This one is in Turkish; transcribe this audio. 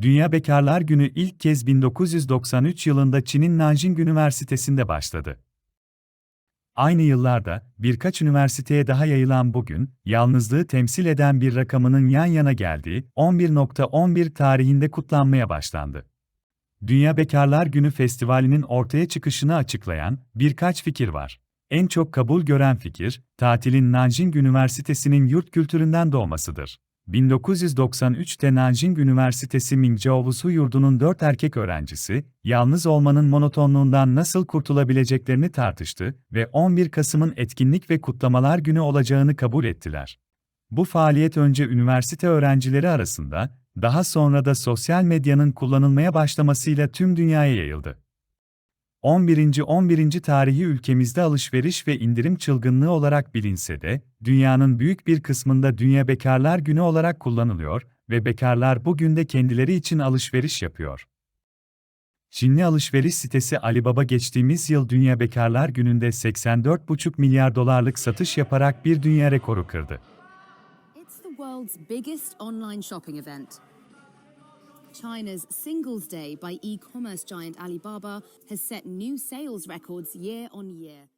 Dünya Bekarlar Günü ilk kez 1993 yılında Çin'in Nanjing Üniversitesi'nde başladı. Aynı yıllarda, birkaç üniversiteye daha yayılan bugün, yalnızlığı temsil eden bir rakamının yan yana geldiği 11.11 tarihinde kutlanmaya başlandı. Dünya Bekarlar Günü Festivali'nin ortaya çıkışını açıklayan birkaç fikir var. En çok kabul gören fikir, tatilin Nanjing Üniversitesi'nin yurt kültüründen doğmasıdır. 1993'te Nanjing Üniversitesi Mingjiaosu yurdunun dört erkek öğrencisi, yalnız olmanın monotonluğundan nasıl kurtulabileceklerini tartıştı ve 11 Kasım'ın etkinlik ve kutlamalar günü olacağını kabul ettiler. Bu faaliyet önce üniversite öğrencileri arasında, daha sonra da sosyal medyanın kullanılmaya başlamasıyla tüm dünyaya yayıldı. 11. 11. tarihi ülkemizde alışveriş ve indirim çılgınlığı olarak bilinse de, dünyanın büyük bir kısmında Dünya Bekarlar Günü olarak kullanılıyor ve bekarlar bugün de kendileri için alışveriş yapıyor. Çinli alışveriş sitesi Alibaba geçtiğimiz yıl Dünya Bekarlar Günü'nde 84,5 milyar dolarlık satış yaparak bir dünya rekoru kırdı. It's the world's biggest online shopping event. China's Singles Day by e commerce giant Alibaba has set new sales records year on year.